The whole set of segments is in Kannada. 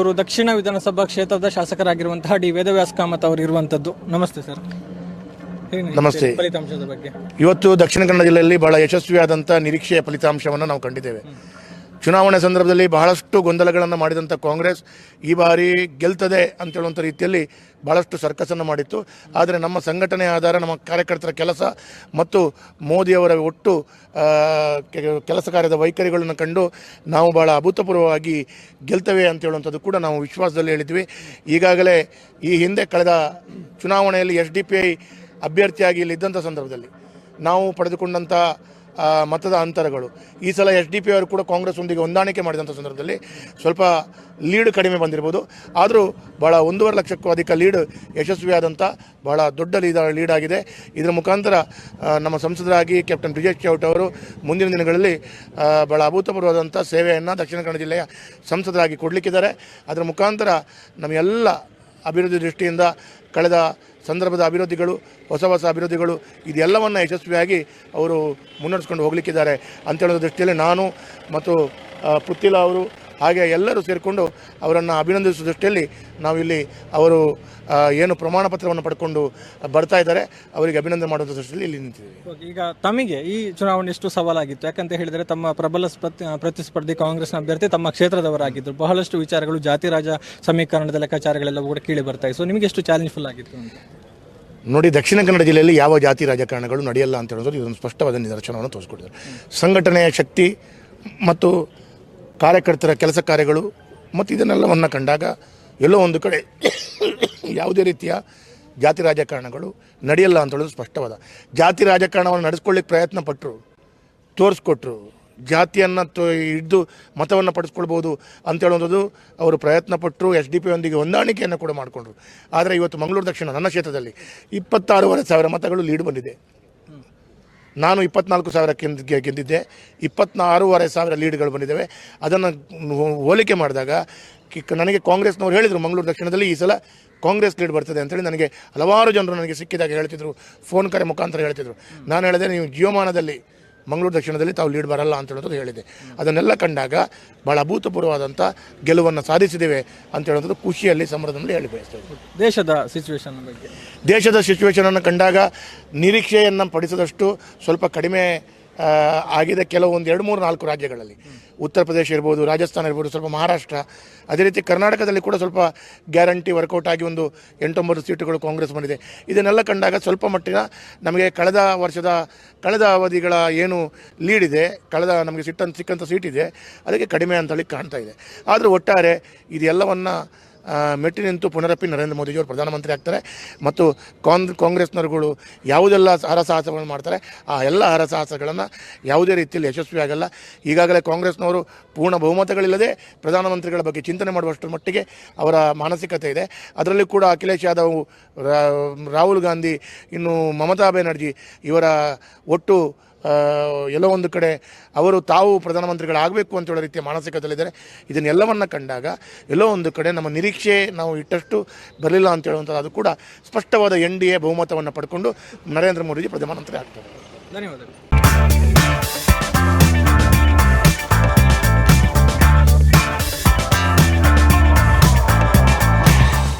ಅವರು ದಕ್ಷಿಣ ವಿಧಾನಸಭಾ ಕ್ಷೇತ್ರದ ಶಾಸಕರಾಗಿರುವಂತಹ ಡಿ ವೇದವ್ಯಾಸ ಕಾಮತ್ ಅವರು ಇರುವಂತದ್ದು ನಮಸ್ತೆ ಸರ್. ನಮಸ್ತೆ. ಫಲಿತಾಂಶದ ಬಗ್ಗೆ. ಇವತ್ತು ದಕ್ಷಿಣ ಕನ್ನಡ ಜಿಲ್ಲೆಯಲ್ಲಿ ಬಹಳ ಯಶಸ್ವಿಯಾದಂತಹ ನಿರೀಕ್ಷೆಯ ಫಲಿತಾಂಶವನ್ನು ನಾವು ಕಂಡಿದ್ದೇವೆ. ಚುನಾವಣೆ ಸಂದರ್ಭದಲ್ಲಿ ಬಹಳಷ್ಟು ಗೊಂದಲಗಳನ್ನು ಮಾಡಿದಂಥ ಕಾಂಗ್ರೆಸ್ ಈ ಬಾರಿ ಗೆಲ್ತದೆ ಅಂತ ಹೇಳುವಂಥ ರೀತಿಯಲ್ಲಿ ಬಹಳಷ್ಟು ಸರ್ಕಸನ್ನು ಮಾಡಿತ್ತು. ಆದರೆ ನಮ್ಮ ಸಂಘಟನೆ ಆಧಾರ, ನಮ್ಮ ಕಾರ್ಯಕರ್ತರ ಕೆಲಸ ಮತ್ತು ಮೋದಿಯವರ ಒಟ್ಟು ಕೆಲಸ ಕಾರ್ಯದ ವೈಖರಿಗಳನ್ನು ಕಂಡು ನಾವು ಭಾಳ ಅಭೂತಪೂರ್ವವಾಗಿ ಗೆಲ್ತವೆ ಅಂತ ಹೇಳುವಂಥದ್ದು ಕೂಡ ನಾವು ವಿಶ್ವಾಸದಲ್ಲಿ ಹೇಳಿದ್ವಿ. ಈಗಾಗಲೇ ಈ ಹಿಂದೆ ಕಳೆದ ಚುನಾವಣೆಯಲ್ಲಿ ಎಸ್ ಡಿ ಪಿ ಐ ಅಭ್ಯರ್ಥಿಯಾಗಿ ಇಲ್ಲಿ ಇದ್ದಂಥ ಸಂದರ್ಭದಲ್ಲಿ ನಾವು ಪಡೆದುಕೊಂಡಂಥ ಮತದ ಅಂತರಗಳು. ಈ ಸಲ ಎಚ್ ಡಿ ಪಿ ಅವರು ಕೂಡ ಕಾಂಗ್ರೆಸ್ನೊಂದಿಗೆ ಹೊಂದಾಣಿಕೆ ಮಾಡಿದಂಥ ಸಂದರ್ಭದಲ್ಲಿ ಸ್ವಲ್ಪ ಲೀಡ್ ಕಡಿಮೆ ಬಂದಿರ್ಬೋದು. ಆದರೂ ಭಾಳ ಒಂದೂವರೆ ಲಕ್ಷಕ್ಕೂ ಅಧಿಕ ಲೀಡ್ ಯಶಸ್ವಿಯಾದಂಥ ಭಾಳ ದೊಡ್ಡ ಲೀಡ್ ಲೀಡ್ ಆಗಿದೆ. ಇದರ ಮುಖಾಂತರ ನಮ್ಮ ಸಂಸದರಾಗಿ ಕ್ಯಾಪ್ಟನ್ ಬ್ರಿಜೇಶ್ ಚೌಟ್ ಅವರು ಮುಂದಿನ ದಿನಗಳಲ್ಲಿ ಭಾಳ ಅಭೂತಪೂರ್ವವಾದಂಥ ಸೇವೆಯನ್ನು ದಕ್ಷಿಣ ಕನ್ನಡ ಜಿಲ್ಲೆಯ ಸಂಸದರಾಗಿ ಕೊಡಲಿಕ್ಕಿದ್ದಾರೆ. ಅದರ ಮುಖಾಂತರ ನಮ್ಮೆಲ್ಲ ಅಭಿವೃದ್ಧಿ ದೃಷ್ಟಿಯಿಂದ ಕಳೆದ ಸಂದರ್ಭದ ಅಭಿವೃದ್ಧಿಗಳು, ಹೊಸ ಹೊಸ ಅಭಿವೃದ್ಧಿಗಳು ಇದೆಲ್ಲವನ್ನು ಯಶಸ್ವಿಯಾಗಿ ಅವರು ಮುನ್ನಡೆಸ್ಕೊಂಡು ಹೋಗಲಿಕ್ಕಿದ್ದಾರೆ. ಅಂತ ಹೇಳೋ ದೃಷ್ಟಿಯಲ್ಲಿ ನಾನು ಮತ್ತು ಪುತ್ತಿಲ ಅವರು ಹಾಗೆ ಎಲ್ಲರೂ ಸೇರಿಕೊಂಡು ಅವರನ್ನು ಅಭಿನಂದಿಸುವ ದೃಷ್ಟಿಯಲ್ಲಿ ನಾವಿಲ್ಲಿ ಅವರು ಏನು ಪ್ರಮಾಣ ಪತ್ರವನ್ನು ಪಡ್ಕೊಂಡು ಬರ್ತಾ ಇದ್ದಾರೆ. ಅವರಿಗೆ ಅಭಿನಂದನೆ ಮಾಡುವಂಥ ದೃಷ್ಟಿಯಲ್ಲಿ ಇಲ್ಲಿ ನಿಂತಿದ್ದೀವಿ. ಈಗ ತಮಗೆ ಈ ಚುನಾವಣೆ ಎಷ್ಟು ಸವಾಲಾಗಿತ್ತು? ಯಾಕಂತ ಹೇಳಿದರೆ ತಮ್ಮ ಪ್ರಬಲ ಸ್ಪರ್ಧಿ- ಪ್ರತಿಸ್ಪರ್ಧಿ ಕಾಂಗ್ರೆಸ್ನ ಅಭ್ಯರ್ಥಿ ತಮ್ಮ ಕ್ಷೇತ್ರದವರಾಗಿದ್ದರು ಬಹಳಷ್ಟು ವಿಚಾರಗಳು ಜಾತಿ ರಾಜ ಸಮೀಕರಣದ ಲೆಕ್ಕಾಚಾರಗಳೆಲ್ಲ ಕೂಡ ಕೇಳಿ ಬರ್ತಾ ಸೊ ನಿಮಗೆ ಎಷ್ಟು ಚಾಲೆಂಜ್ಫುಲ್ ಆಗಿತ್ತು ನೋಡಿ ದಕ್ಷಿಣ ಕನ್ನಡ ಜಿಲ್ಲೆಯಲ್ಲಿ ಯಾವ ಜಾತಿ ರಾಜಕಾರಣಗಳು ನಡೆಯಲ್ಲ ಅಂತ ಹೇಳೋದು ಇದೊಂದು ಸ್ಪಷ್ಟವಾದ ನಿದರ್ಶನವನ್ನು ತೋರಿಸ್ಕೊಟ್ಟಿದ್ದಾರೆ. ಸಂಘಟನೆಯ ಶಕ್ತಿ ಮತ್ತು ಕಾರ್ಯಕರ್ತರ ಕೆಲಸ ಕಾರ್ಯಗಳು ಮತ್ತು ಇದನ್ನೆಲ್ಲವನ್ನು ಕಂಡಾಗ ಎಲ್ಲೋ ಒಂದು ಕಡೆ ಯಾವುದೇ ರೀತಿಯ ಜಾತಿ ರಾಜಕಾರಣಗಳು ನಡೆಯಲ್ಲ ಅಂತ ಹೇಳೋದು ಸ್ಪಷ್ಟವಾದ. ಜಾತಿ ರಾಜಕಾರಣವನ್ನು ನಡೆಸ್ಕೊಳ್ಳಿಕ್ಕೆ ಪ್ರಯತ್ನ ಪಟ್ಟರು ತೋರಿಸ್ಕೊಟ್ರು. ಜಾತಿಯನ್ನು ಹಿಡಿದು ಮತವನ್ನು ಪಡಿಸ್ಕೊಳ್ಬೋದು ಅಂತೇಳುವಂಥದ್ದು ಅವರು ಪ್ರಯತ್ನ ಪಟ್ಟರು ಎಸ್ ಡಿ ಪಿಯೊಂದಿಗೆ ಹೊಂದಾಣಿಕೆಯನ್ನು ಕೂಡ ಮಾಡಿಕೊಂಡ್ರು. ಆದರೆ ಇವತ್ತು ಮಂಗಳೂರು ದಕ್ಷಿಣ ನನ್ನ ಕ್ಷೇತ್ರದಲ್ಲಿ ಇಪ್ಪತ್ತಾರೂವರೆ ಸಾವಿರ ಮತಗಳು ಲೀಡ್ ಬಂದಿದೆ. ನಾನು ಇಪ್ಪತ್ನಾಲ್ಕು ಸಾವಿರ ಗೆದ್ದ- ಗೆದ್ದಿದ್ದೆ ಇಪ್ಪತ್ನಾರೂವರೆ ಸಾವಿರ ಲೀಡ್ಗಳು ಬಂದಿದ್ದಾವೆ. ಅದನ್ನು ಹೋಲಿಕೆ ಮಾಡಿದಾಗ ನನಗೆ ಕಾಂಗ್ರೆಸ್ನವ್ರು ಹೇಳಿದರು, ಮಂಗಳೂರು ದಕ್ಷಿಣದಲ್ಲಿ ಈ ಸಲ ಕಾಂಗ್ರೆಸ್ ಲೀಡ್ ಬರ್ತದೆ ಅಂತೇಳಿ ನನಗೆ ಹಲವಾರು ಜನರು ನನಗೆ ಸಿಕ್ಕಿದಾಗ ಹೇಳ್ತಿದ್ರು. ಫೋನ್ ಕರೆ ಮುಖಾಂತರ ಹೇಳ್ತಿದ್ರು. ನಾನು ಹೇಳಿದೆ, ನೀವು ಜೀವಮಾನದಲ್ಲಿ ಮಂಗಳೂರು ದಕ್ಷಿಣದಲ್ಲಿ ತಾವು ಲೀಡ್ ಬರಲ್ಲ ಅಂತ ಹೇಳೋದು ಹೇಳಿದೆ. ಅದನ್ನೆಲ್ಲ ಕಂಡಾಗ ಭಾಳ ಅಭೂತಪೂರ್ವವಾದಂಥ ಗೆಲುವನ್ನು ಸಾಧಿಸಿದ್ದೇವೆ ಅಂತ ಹೇಳೋದು ಖುಷಿಯಲ್ಲಿ ಸಂಭ್ರಮದಲ್ಲಿ ಹೇಳಿ ಬಯಸ್ತೇವೆ. ದೇಶದ ಸಿಚುವೇಶನ್ ಬಗ್ಗೆ. ದೇಶದ ಸಿಚುವೇಶನನ್ನು ಕಂಡಾಗ ನಿರೀಕ್ಷೆಯನ್ನು ಪಡಿಸಿದಷ್ಟು ಸ್ವಲ್ಪ ಕಡಿಮೆ ಆಗಿದೆ ಕೆಲವೊಂದು ಎರಡು ಮೂರು ನಾಲ್ಕು ರಾಜ್ಯಗಳಲ್ಲಿ. ಉತ್ತರ ಪ್ರದೇಶ ಇರ್ಬೋದು, ರಾಜಸ್ಥಾನ ಇರ್ಬೋದು, ಸ್ವಲ್ಪ ಮಹಾರಾಷ್ಟ್ರ, ಅದೇ ರೀತಿ ಕರ್ನಾಟಕದಲ್ಲಿ ಕೂಡ ಸ್ವಲ್ಪ ಗ್ಯಾರಂಟಿ ವರ್ಕೌಟ್ ಆಗಿ ಒಂದು ಎಂಟೊಂಬತ್ತು ಸೀಟುಗಳು ಕಾಂಗ್ರೆಸ್ ಬಂದಿದೆ. ಇದನ್ನೆಲ್ಲ ಕಂಡಾಗ ಸ್ವಲ್ಪ ಮಟ್ಟಿನ ನಮಗೆ ಕಳೆದ ವರ್ಷದ, ಕಳೆದ ಅವಧಿಗಳ ಏನು ಲೀಡ್ ಇದೆ, ಕಳೆದ ನಮಗೆ ಸಿಟ್ಟಂತ ಸಿಕ್ಕಂಥ ಸೀಟ್ ಇದೆ, ಅದಕ್ಕೆ ಕಡಿಮೆ ಅಂತೇಳಿ ಕಾಣ್ತಾ ಇದೆ. ಆದರೂ ಒಟ್ಟಾರೆ ಇದೆಲ್ಲವನ್ನು ಮೆಟ್ಟಿ ನಿಂತು ಪುನರಪಿ ನರೇಂದ್ರ ಮೋದಿಜಿಯವರು ಪ್ರಧಾನಮಂತ್ರಿ ಆಗ್ತಾರೆ. ಮತ್ತು ಕಾನ್ ಕಾಂಗ್ರೆಸ್ನವರುಗಳು ಯಾವುದೆಲ್ಲ ಹರಸಾಹಸಗಳನ್ನು ಮಾಡ್ತಾರೆ, ಆ ಎಲ್ಲ ಹರಸಾಹಸಗಳನ್ನು ಯಾವುದೇ ರೀತಿಯಲ್ಲಿ ಯಶಸ್ವಿ ಆಗಲ್ಲ. ಈಗಾಗಲೇ ಕಾಂಗ್ರೆಸ್ನವರು ಪೂರ್ಣ ಬಹುಮತಗಳಿಲ್ಲದೆ ಪ್ರಧಾನಮಂತ್ರಿಗಳ ಬಗ್ಗೆ ಚಿಂತನೆ ಮಾಡುವಷ್ಟರ ಮಟ್ಟಿಗೆ ಅವರ ಮಾನಸಿಕತೆ ಇದೆ. ಅದರಲ್ಲಿ ಕೂಡ ಅಖಿಲೇಶ್ ಯಾದವ್ ರಾಹುಲ್ ಗಾಂಧಿ, ಇನ್ನು ಮಮತಾ ಬ್ಯಾನರ್ಜಿ ಇವರ ಒಟ್ಟು ಎಲ್ಲೋ ಒಂದು ಕಡೆ ಅವರು ತಾವು ಪ್ರಧಾನಮಂತ್ರಿಗಳಾಗಬೇಕು ಅಂತ ಹೇಳೋ ರೀತಿಯ ಮಾನಸಿಕದಲ್ಲಿದ್ದಾರೆ ಇದನ್ನೆಲ್ಲವನ್ನು ಕಂಡಾಗ ಎಲ್ಲೋ ಒಂದು ಕಡೆ ನಮ್ಮ ನಿರೀಕ್ಷೆ ನಾವು ಇಟ್ಟಷ್ಟು ಬರಲಿಲ್ಲ ಅಂತ ಹೇಳುವಂಥದ್ದು ಅದು ಕೂಡ ಸ್ಪಷ್ಟವಾದ ಎನ್ ಡಿ ಎ ಬಹುಮತವನ್ನು ಪಡ್ಕೊಂಡು ನರೇಂದ್ರ ಮೋದಿಜಿ ಪ್ರಧಾನಮಂತ್ರಿ ಆಗ್ತಾರೆ. ಧನ್ಯವಾದಗಳು.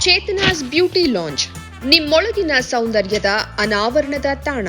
ಚೇತನಾಸ್ ಬ್ಯೂಟಿ ಲಾಂಚ್ ನಿಮ್ಮೊಳಗಿನ ಸೌಂದರ್ಯದ ಅನಾವರಣದ ತಾಣ.